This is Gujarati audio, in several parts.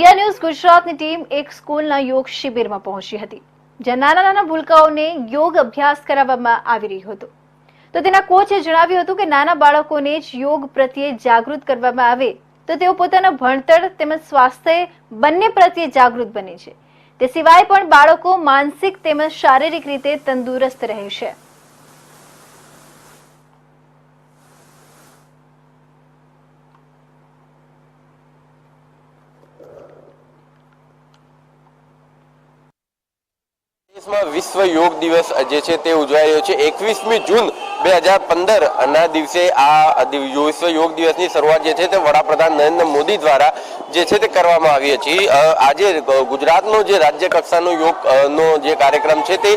ઇન્ડિયા ન્યૂઝ ગુજરાતની ટીમ એક સ્કૂલના યોગ શિબિરમાં પહોંચી હતી, જ્યાં નાના નાના ભૂલકાઓને યોગ અભ્યાસ કરાવવામાં આવી રહ્યો હતો. તો તેના કોચે જણાવ્યું હતું કે નાના બાળકોને જ યોગ પ્રત્યે જાગૃત કરવામાં આવે તો તેઓ પોતાના ભણતર તેમજ સ્વાસ્થ્ય બંને પ્રત્યે જાગૃત બને છે. તે સિવાય પણ બાળકો માનસિક તેમજ શારીરિક રીતે તંદુરસ્ત રહે છે. વિશ્વ યોગ દિવસ જે છે તે ઉજવાઈ રહ્યો છે. એકવીસમી જૂન બે હજાર પંદર ના દિવસે આ વિશ્વ યોગ દિવસની શરૂઆત જે છે તે વડાપ્રધાન નરેન્દ્ર મોદી દ્વારા જે છે તે કરવામાં આવી હતી. આજે ગુજરાતનો જે રાજ્ય કક્ષાનો યોગ નો જે કાર્યક્રમ છે તે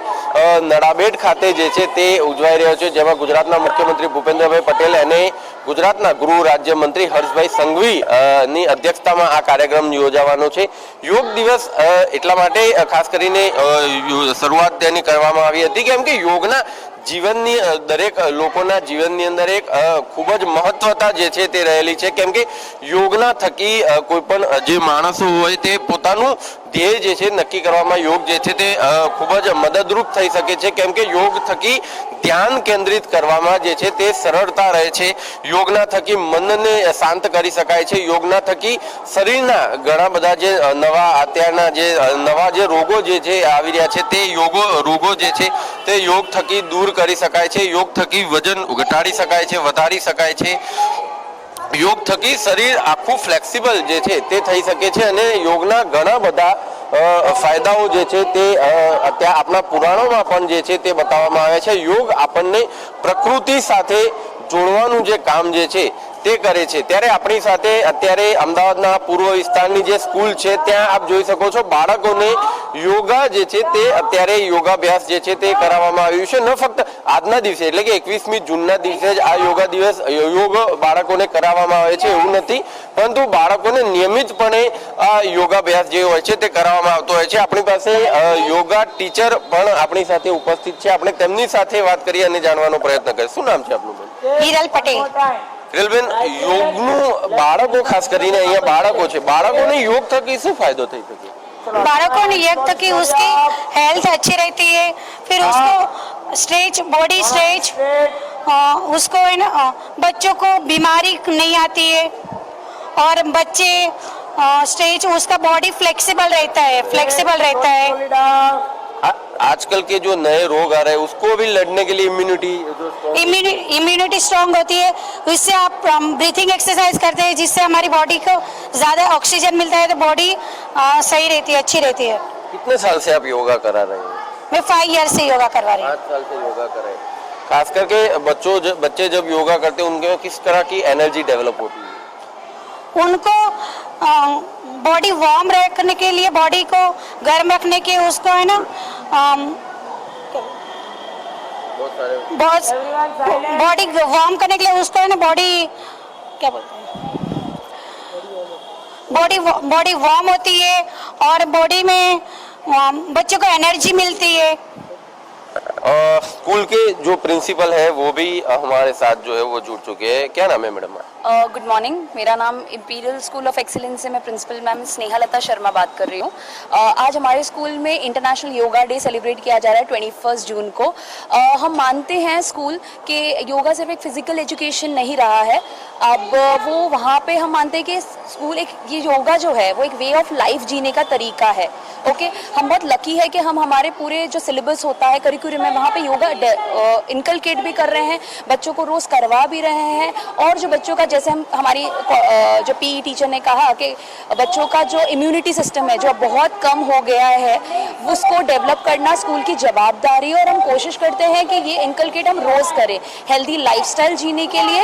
નડાબેટ ખાતે જે છે તે ઉજવાઈ રહ્યો છે, જેમાં ગુજરાતના મુખ્યમંત્રી ભૂપેન્દ્રભાઈ પટેલ અને ગુજરાતના ગૃહ રાજ્યમંત્રી હર્ષભાઈ સંઘવી ની અધ્યક્ષતામાં આ કાર્યક્રમ યોજાવાનો છે. યોગ દિવસ એટલા માટે ખાસ કરીને શરૂઆત તેની કરવામાં આવી હતી, કેમ કે યોગના જીવનની દરેક લોકોના જીવનની અંદર એક ખૂબ જ મહત્વતા જે છે તે રહેલી છે. કેમ કે યોગના થકી કોઈ પણ જે માણસો હોય તે પોતાનું ધ્યેય જે છે નક્કી કરવામાં યોગ જે છે તે ખૂબ જ મદદરૂપ થઈ શકે છે. કેમ કે યોગ થકી ધ્યાન કેન્દ્રિત કરવામાં જે છે તે સરળતા રહે છે. યોગના થકી મનને શાંત કરી શકાય છે. યોગના થકી શરીરના ઘણા બધા જે નવા અત્યારના જે નવા જે રોગો જે છે આવી રહ્યા છે તે યોગો, રોગો જે છે તે યોગ થકી દૂર કરી શકાય છે. યોગ થકી વજન ઘટાડી શકાય છે, વધારી શકાય છે. યોગ થકી શરીર આખું ફ્લેક્સિબલ જે છે તે થઈ શકે છે અને યોગના ઘણા બધા ફાયદાઓ જે છે તે ત્યાં આપણા પુરાણોમાં પણ જે છે તે બતાવવામાં આવે છે. યોગ આપણને પ્રકૃતિ સાથે જોડવાનું જે કામ જે છે તે કરે છે. ત્યારે આપણી સાથે અત્યારે અમદાવાદના પૂર્વ વિસ્તારની જે સ્કૂલ છે, ત્યાં આપ જોઈ શકો છો, બાળકોને યોગા જે છે તે અત્યારે યોગાભ્યાસ જે છે તે કરાવવામાં આવ્યું છે. ન ફક્ત આજના દિવસે, એટલે કે એકવીસમી જૂનના દિવસે જ આ યોગા દિવસ, યોગ બાળકોને કરાવવામાં આવે છે એવું નથી. પરંતુ બાળકોને નિયમિતપણે આ યોગાભ્યાસ જે હોય છે તે કરાવવામાં આવતો હોય છે. આપણી પાસે યોગા ટીચર પણ આપણી સાથે ઉપસ્થિત છે. આપણે તેમની સાથે વાત કરી અને જાણવાનો પ્રયત્ન કરીએ શું નામ છે આપનું હિરલ પટેલ. રેલબેન યોગનું બાળકો ખાસ કરીને અહીંયા બાળકો છે બાળકોને યોગ થકી શું ફાયદો થઈ શકે बालकों ने यज्ञ की उसकी हेल्थ अच्छी रहती है फिर उसको स्ट्रेच बॉडी स्ट्रेच उसको है ना अ, बच्चों को बीमारी नहीं आती है और बच्चे स्ट्रेच उसका बॉडी फ्लेक्सिबल रहता है फ्लेक्सिबल रहता है आ- आजकल के जो नए रोग आ रहे हैं उसको भी लड़ने के लिए इम्यूनिटी इम्यूनिटी स्ट्रांग होती है। इससे आप ब्रीथिंग एक्सरसाइज करते हैं जिससे हमारी बॉडी को ज़्यादा ऑक्सीजन मिलता है तो बॉडी सही रहती है अच्छी रहती है। कितने साल से आप योगा करा रहे हैं? मैं फाइव ईयर से योगा करवा रही हूँ। पाँच साल से योगा कर रहे हैं। खास करके बच्चों ज- बच्चे जब योगा करते हैं उनके किस तरह की एनर्जी डेवलप होती है? उनको बॉडी वार्म रखने के लिए बॉडी को गर्म रखने के उसको है ना बहुत बॉडी वार्म करने के लिए उसको है ना बॉडी क्या बोलते हैं? बॉडी बॉडी वार्म होती है और बॉडी में बच्चों को एनर्जी मिलती है। स्कूल के जो प्रिंसिपल है वो भी हमारे साथ जो है वो जुड़ चुके हैं। क्या नाम है मैडम गुड मॉर्निंग मेरा नाम इम्पीरियल स्कूल ऑफ़ एक्सीलेंस से मैं प्रिंसिपल मैम स्नेहा लता शर्मा बात कर रही हूँ। अ, आज हमारे स्कूल में इंटरनेशनल योगा डे सेलिब्रेट किया जा रहा है ट्वेंटी फ़र्स्ट जून को। अ, हम मानते हैं स्कूल कि योगा सिर्फ़ एक फ़िज़िकल एजुकेशन नहीं रहा है। अब वो वहाँ पे हम मानते हैं कि स्कूल एक ये योगा जो है वो एक वे ऑफ़ लाइफ जीने का तरीका है। Okay okay? हम बहुत लकी है कि हम हमारे पूरे जो सिलेबस होता है करिकुलम वहाँ पे योगा इनकलकेट भी कर रहे हैं, बच्चों को रोज़ करवा भी रहे हैं, और जो बच्चों का, जैसे हम, हमारी जो पी टीचर ने कहा कि बच्चों का जो इम्यूनिटी सिस्टम है, जो बहुत कम हो गया है, उसको डेवलप करना स्कूल की जवाबदारी और हम कोशिश करते हैं कि ये इनकलकेट हम रोज़ करें हेल्दी लाइफस्टाइल जीने के लिए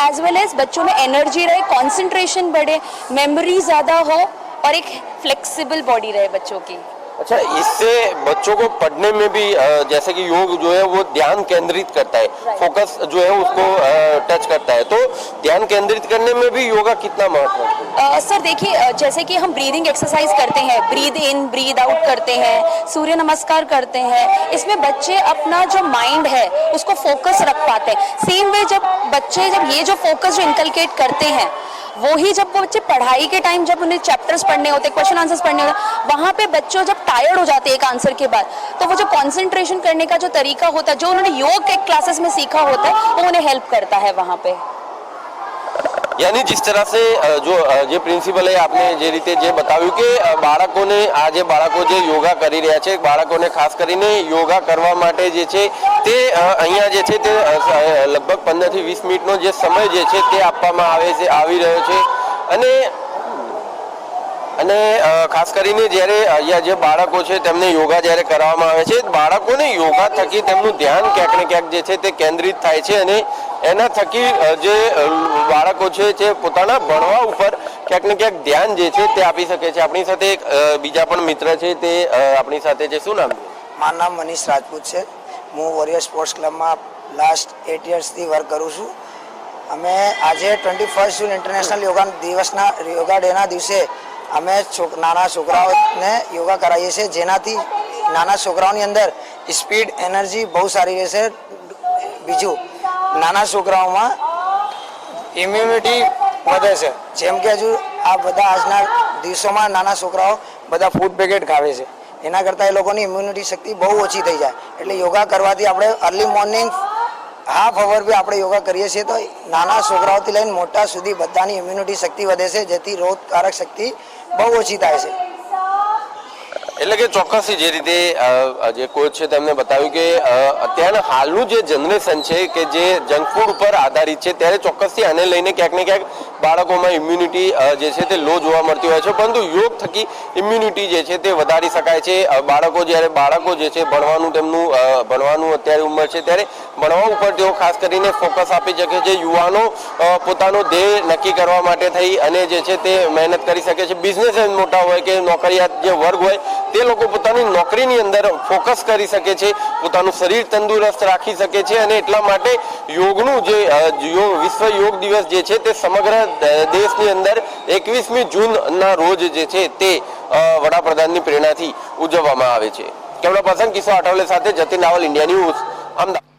एज वेल एज बच्चों में एनर्जी रहे कॉन्सेंट्रेशन बढ़े मेमोरी ज़्यादा हो, और एक फ्लेक्सिबल बॉडी रहे बच्चों की। अच्छा इससे बच्चों को पढ़ने में भी जैसे कि योग जो है वो ध्यान केंद्रित करता है फोकस जो है उसको टच करता है। तो ध्यान केंद्रित करने में भी योगा कितना महत्व है? सर देखिए जैसे कि हम ब्रीदिंग एक्सरसाइज करते हैं ब्रीद इन ब्रीद आउट करते हैं सूर्य नमस्कार करते हैं इसमें बच्चे अपना जो माइंड है उसको फोकस रख पाते हैं। सेम वे जब बच्चे जब ये जो फोकस जो इनकलकेट करते हैं वो ही जब वो बच्चे पढ़ाई के टाइम जब उन्हें चैप्टर्स पढ़ने होते क्वेश्चन आंसर्स पढ़ने होते, वहाँ पे बच्चों जब टायर्ड हो जाते एक आंसर के बाद तो वो जो कॉन्सेंट्रेशन करने का जो तरीका होता है, जो उन्होंने योग के क्लासेस में सीखा होता है, वो उन्हें हेल्प करता है वहाँ पे। યાની जिस तरह से અ, જો અ, જે પ્રિન્સિપલે આપને જે રીતે જે બતાવ્યું કે અ, બાળકોને આ જે બાળકો જે યોગા કરી રહ્યા છે બાળકોને ખાસ કરીને યોગા કરવા માટે જે છે તે અ, અહીંયા જે છે તે અ, સ- અ, લગભગ પંદરથી વીસ મિનિટનો જે સમય જે છે તે આપવામાં આવે છે આવી રહ્યો છે અને અને ખાસ કરીને જ્યારે અહીંયા જે બાળકો છે તેમને યોગા જ્યારે કરવામાં આવે છે, બાળકોને યોગા થકી તેમનું ધ્યાન ક્યાંક ને ક્યાંક જે છે તે કેન્દ્રિત થાય છે અને એના થકી જે બાળકો છે તે પોતાના ભણવા ઉપર ક્યાંક ને ક્યાંક ધ્યાન જે છે તે આપી શકે છે. આપણી સાથે એક બીજા પણ મિત્ર છે તે આપણી સાથે છે. શું નામ? મારું નામ મનીષ રાજપૂત છે. હું વોરિયર સ્પોર્ટ્સ ક્લબમાં લાસ્ટ એટ યર્સથી વર્ક કરું છું. અમે આજે twenty first June international yoga દિવસના, યોગા ડેના દિવસે અમે નાના છોકરાઓને યોગા કરાવીએ છીએ. જેનાથી નાના છોકરાઓની અંદર સ્પીડ, એનર્જી બહુ સારી રહેશે. બીજું, નાના છોકરાઓમાં ઇમ્યુનિટી વધે છે. જેમ કે હજુ આ બધા આજના દિવસોમાં નાના છોકરાઓ બધા ફૂડ પેકેટ ખાવે છે. એના કરતાં એ લોકોની ઇમ્યુનિટી શક્તિ બહુ ઓછી થઈ જાય. એટલે યોગા કરવાથી આપણે અર્લી મોર્નિંગ હાફ અવર બી આપણે યોગા કરીએ છીએ તો નાના છોકરાઓથી લઈને મોટા સુધી બધાની ઇમ્યુનિટી શક્તિ વધે છે, જેથી રોગકારક શક્તિ બહુ ઓછી થાય છે. એટલે કે ચોક્કસથી જે રીતે જે કોચ છે તેમને બતાવ્યું કે અત્યારના હાલનું જે જનરેશન છે કે જે જંક ફૂડ ઉપર આધારિત છે, ત્યારે ચોક્કસથી આને લઈને ક્યાંક ને ક્યાંક બાળકોમાં ઇમ્યુનિટી જે છે તે લો જોવા મળતી હોય છે. પરંતુ યોગ થકી ઇમ્યુનિટી જે છે તે વધારી શકાય છે. બાળકો જ્યારે બાળકો જે છે ભણવાનું તેમનું ભણવાનું અત્યારે ઉંમર છે ત્યારે ભણવા ઉપર તેઓ ખાસ કરીને ફોકસ આપી શકે છે. યુવાનો પોતાનો ધ્યેય નક્કી કરવા માટે થઈ અને જે છે તે મહેનત કરી શકે છે. બિઝનેસ મોટા હોય કે નોકરિયાત જે વર્ગ હોય તે લોકો પોતાની નોકરીની અંદર ફોકસ કરી શકે છે, પોતાનું શરીર તંદુરસ્ત રાખી શકે છે અને એટલા માટે યોગનું જે વિશ્વ યોગ દિવસ જે છે તે સમગ્ર દેશની અંદર એકવીસમી જૂનના રોજ જે છે તે વડાપ્રધાનની પ્રેરણાથી ઉજવવામાં આવે છે. કેમેરા પર્સન કિશોર આઠવલે સાથે જતીન રાવલ, ઇન્ડિયા ન્યૂઝ, અમદાવાદ.